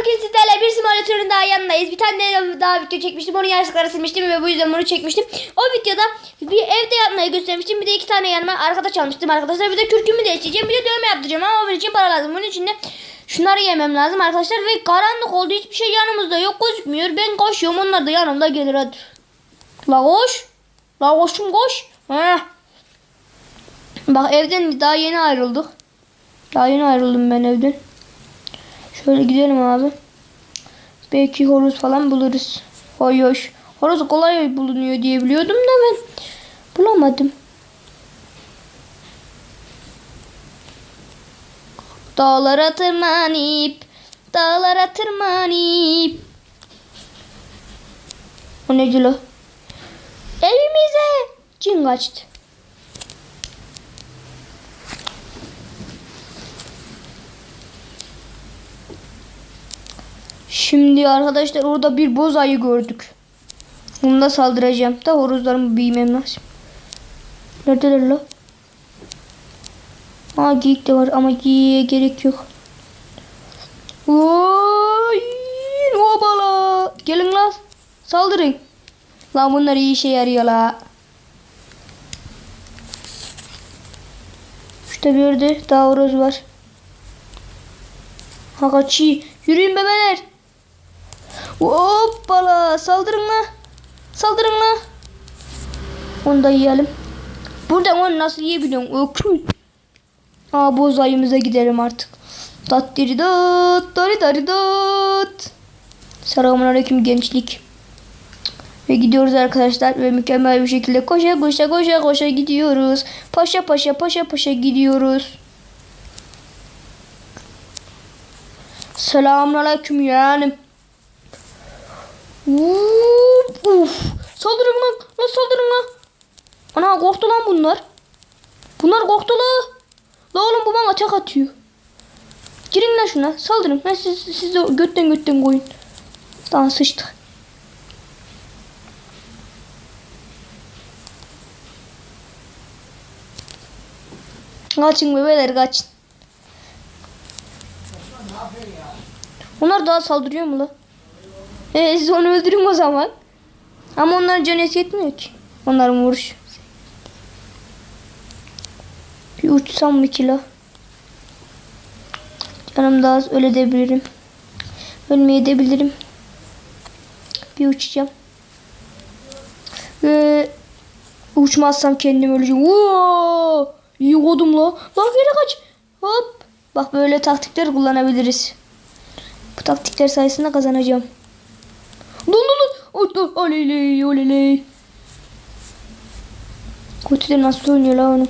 bugün sizlerle bir simülatörün daha yanındayız. Bir tane daha video çekmiştim. Onu yanlışlıkla silmiştim ve bu yüzden bunu çekmiştim. O videoda bir evde yatmayı göstermiştim. Bir de iki tane yanıma arkadaş almıştım arkadaşlar. Bir de kürkümü değiştireceğim. Bir de dövme yaptıracağım ama bunun için para lazım. Bunun için de şunları yemem lazım arkadaşlar. Ve karanlık oldu. Hiçbir şey yanımızda yok gözükmüyor. Ben koşuyorum. Onlar da yanımda gelir hadi. La koş. La koşum koş. Heh. Bak evden daha yeni ayrıldık. Daha yeni ayrıldım ben evden. Şöyle gidelim abi. Belki horoz falan buluruz. Hoy hoş. Horoz kolay bulunuyor diye biliyordum da ben bulamadım. Dağlara tırmanıp Dağlara tırmanıp O ne lo? Evimize cin kaçtı. Şimdi arkadaşlar orada bir boz ayı gördük. Onunla saldıracağım. Da horozlarımı büyümem lazım. Neredeler la? Aa geyik de var ama geyiğe gerek yok. Oy, obala. Gelin lan. Lan bunlar işe yarıyor. İşte bir daha horoz var. Ha kaçı. Yürüyün. Hoppala saldırın la. Saldırın la. Onu da yiyelim. Buradan onu nasıl yiyebiliyorum? Öküz. Aa boz ayımıza gidelim artık. Dat diri dat dari dari dat. Selamun aleyküm gençlik. Ve gidiyoruz arkadaşlar ve mükemmel bir şekilde koşa koşa koşa koşa gidiyoruz. Paşa paşa paşa paşa gidiyoruz. Selamun aleyküm yeğenim. Uf, uf. Saldırın lan. Lan saldırın lan. Ana korktu lan bunlar. Bunlar korktu la. La oğlum bu bana atak atıyor. Girin lan şuna. Saldırın. Ben siz, siz de götten götten koyun. Daha sıçtık. Kaçın bebeler kaçın. Onlar daha saldırıyor mu la? E siz onu öldürün o zaman. Ama onların canı yetmiyor ki. Onların vuruş. Bir uçsam mı ki la? Canım daha az öyle edebilirim. Ölmeye edebilirim. Bir uçacağım. Ve uçmazsam kendim öleceğim. Oo! İyi kodum la. Bak geri kaç. Hop. Bak böyle taktikler kullanabiliriz. Bu taktikler sayesinde kazanacağım. Dur dur dur. Oley oley. Kötü de nasıl oynuyor la onu.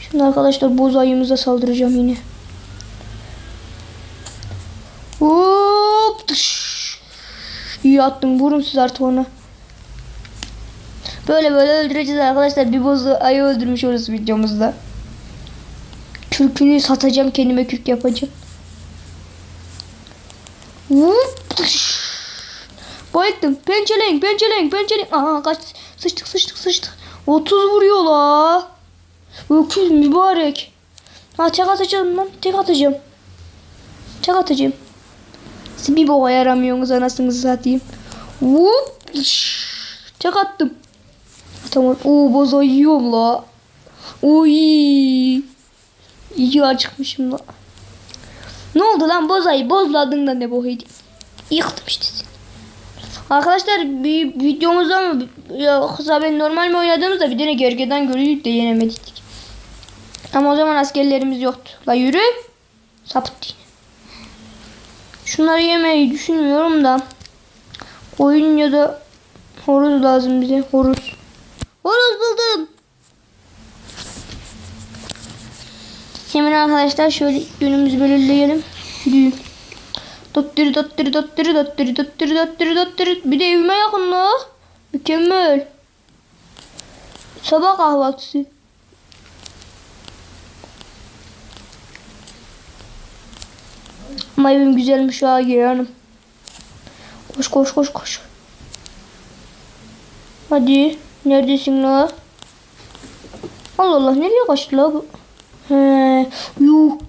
Şimdi arkadaşlar boz ayımıza saldıracağım yine. Hop. Dış. İyi attım. Vurun siz artık ona. Böyle böyle öldüreceğiz arkadaşlar. Bir boz ayı öldürmüş oluruz videomuzda. Kürkünü satacağım. Kendime kürk yapacağım. Hop. Dış. Bayıldım. Pençeleyin, pençeleyin, pençeleyin. Aha kaç. Sıçtık, sıçtık, sıçtık. 30 vuruyor la. Öküz mübarek. Ha tek atacağım lan. Tek atacağım. Tek atacağım. Siz bir boğa yaramıyorsunuz anasını satayım. Hop. Tek attım. Tamam. Oo boza yiyorum la. Oy. İyi acıkmışım la. Ne oldu lan bozayı bozladın da ne bohaydı. Yıktım işte seni. Arkadaşlar bir videomuzda mı yoksa ben normal mi oynadığımızda bir tane gergeden görüyük de yenemedik. Ama o zaman askerlerimiz yoktu. La yürü. Sapıt. Şunları yemeyi düşünmüyorum da. Oyun ya da horoz lazım bize. Horoz. Horoz buldum. Hemen arkadaşlar şöyle günümüzü belirleyelim. Düğün. Dottiri dottiri dottiri dottiri dottiri dottiri dottiri. Bir de evime yakın la. Mükemmel. Sabah kahvaltısı. Ama evim güzelmiş ha hanım. Koş koş koş koş. Hadi. Neredesin la? Allah Allah nereye kaçtı la bu? He. Yuh.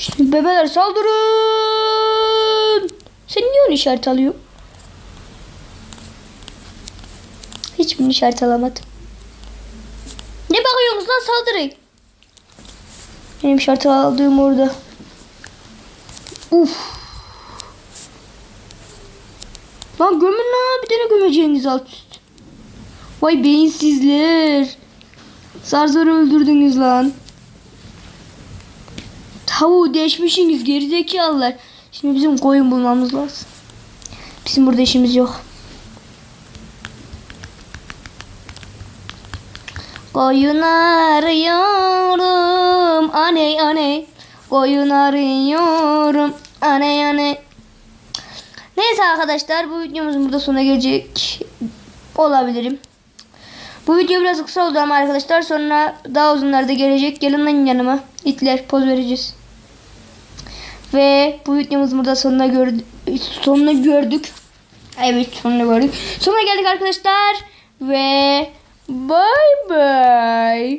Şimdi bebeler saldırın. Sen niye onu işaret alıyorsun? Hiçbirini işaret alamadım. Ne bakıyorsunuz lan saldırın. Benim işaret aldığım orada. Uf. Lan gömün lan bir tane gömeceğiniz alt üst. Vay beyinsizler. Zar zor öldürdünüz lan. Tavuğu deşmişsiniz gerizekalılar. Şimdi bizim koyun bulmamız lazım. Bizim burada işimiz yok. Koyun arıyorum. Aney aney. Koyun arıyorum. Aney aney. Neyse arkadaşlar bu videomuzun burada sona gelecek olabilirim. Bu video biraz kısa oldu ama arkadaşlar sonra daha uzunlar da gelecek. Gelin lan yanıma. İtler poz vereceğiz. Ve bu videomuzun burada sonuna gördük. Sonuna gördük. Evet sonuna gördük. Sonuna geldik arkadaşlar. Ve bye bye.